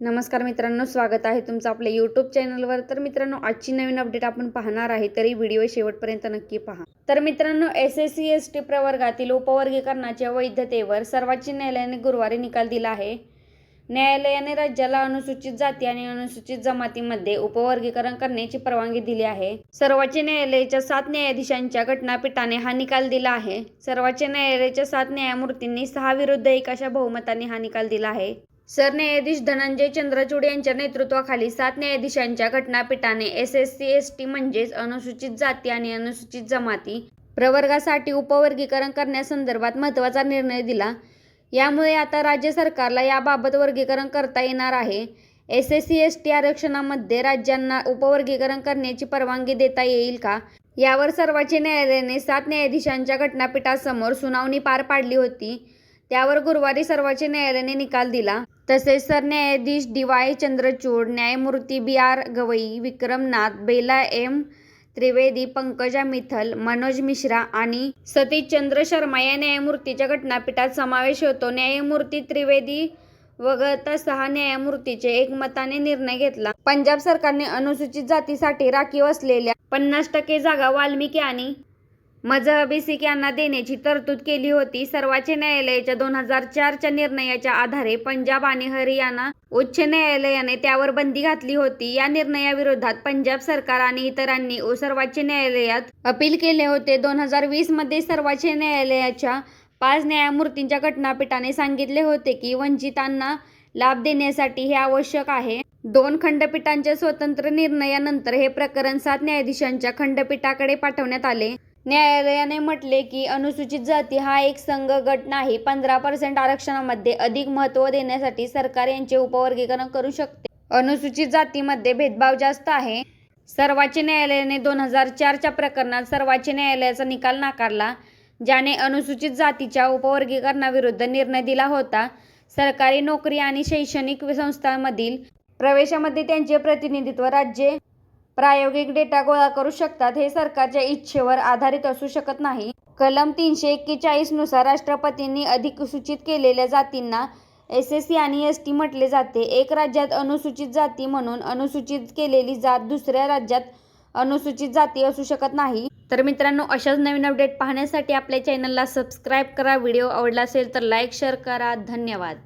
नमस्कार मित्रांनो स्वागत आहे तुमचं आपल्या यूट्यूब चॅनलवर तर मित्रांनो आजची नवीन अपडेट आपण पाहणार आहे तरी व्हिडिओ शेवटपर्यंत नक्की पहा. तर मित्रांनो S S C S T प्रवर्गातील उपवर्गीकरणाच्या वैधतेवर सर्वोच्च न्यायालयाने गुरुवारी निकाल दिला आहे. न्यायालयाने राज्याला अनुसूचित जाती आणि अनुसूचित जमातीमध्ये उपवर्गीकरण करण्याची परवानगी दिली आहे. सर्वोच्च न्यायालयाच्या सात न्यायाधीशांच्या घटनापीठाने हा निकाल दिला आहे. सर्वोच्च न्यायालयाच्या सात न्यायमूर्तींनी सहा विरुद्ध एक अशा बहुमताने हा निकाल दिला आहे. सरन्यायाधीश धनंजय चंद्रचूड यांच्या नेतृत्वाखाली सात न्यायाधीशांच्या घटनापीठाने S S C S T म्हणजेच अनुसूचित जाती आणि अनुसूचित जमाती प्रवर्गासाठी उपवर्गीकरण करण्यासंदर्भात महत्त्वाचा निर्णय दिला. यामुळे आता राज्य सरकारला याबाबत वर्गीकरण करता येणार आहे. S S C S T आरक्षणामध्ये राज्यांना उपवर्गीकरण करण्याची परवानगी देता येईल का? यावर सर्वोच्च न्यायालयाने सात न्यायाधीशांच्या घटनापीठासमोर सुनावणी पार पाडली होती. त्यावर गुरुवारी सर्वोच्च न्यायालयाने निकाल दिला. तसेच सरन्यायाधीश डी वाय चंद्रचूड न्यायमूर्ती B R Gavai Vikramnath Bela M Trivedi Pankaja Mithal Manoj Mishra आणि सतीश चंद्र शर्मा या न्यायमूर्तीच्या घटनापीठात समावेश होतो. न्यायमूर्ती त्रिवेदी वगळता सहा न्यायमूर्तीचे एकमताने निर्णय घेतला. पंजाब सरकारने अनुसूचित जातीसाठी राखीव असलेल्या पन्नास टक्के जागा वाल्मिकी आणि मजहबी सिख्यांना देण्याची तरतूद केली होती. सर्वोच्च न्यायालयाच्या दोन हजार चारच्या निर्णयाच्या आधारे पंजाब आणि हरियाणा उच्च न्यायालयाने त्यावर बंदी घातली होती. या निर्णयाविरोधात पंजाब सरकार आणि इतरांनी सर्वोच्च न्यायालयात अपील केले होते. दोन हजार वीसमध्ये सर्वोच्च न्यायालयाच्या पाच न्यायमूर्तींच्या घटनापीठाने सांगितले होते की वंचितांना लाभ देण्यासाठी हे आवश्यक आहे. दोन खंडपीठांच्या स्वतंत्र निर्णयानंतर हे प्रकरण सात न्यायाधीशांच्या खंडपीठाकडे पाठवण्यात आले. न्यायालयाने म्हटले की अनुसूचित जाती हा एक संघ गट नाही. पंधरा पर्सेंट आरक्षणामध्ये अधिक महत्त्व देण्यासाठी सरकार यांचे उपवर्गीकरण करू शकते. अनुसूचित जातीमध्ये भेदभाव जास्त आहे. सर्वोच्च न्यायालयाने दोन हजार चारच्या प्रकरणात सर्वोच्च न्यायालयाचा निकाल नाकारला ज्याने अनुसूचित जातीच्या उपवर्गीकरणाविरुद्ध निर्णय दिला होता. सरकारी नोकरी आणि शैक्षणिक संस्थांमधील प्रवेशामध्ये त्यांचे प्रतिनिधित्व राज्ये प्रायोगिक डेटा गोळा करू शकतात हे सरकारच्या इच्छेवर आधारित असू शकत नाही. कलम तीनशे एक्केचाळीसनुसार राष्ट्रपतींनी अधिसूचित केलेल्या जातींना एस एस सी आणि एस टी म्हटले जाते. एक राज्यात अनुसूचित जाती म्हणून अनुसूचित केलेली जात दुसऱ्या राज्यात अनुसूचित जाती असू शकत नाही. तर मित्रांनो अशाच नवीन अपडेट पाहण्यासाठी आपल्या चॅनलला सबस्क्राईब करा. व्हिडिओ आवडला असेल तर लाईक शेअर करा. धन्यवाद.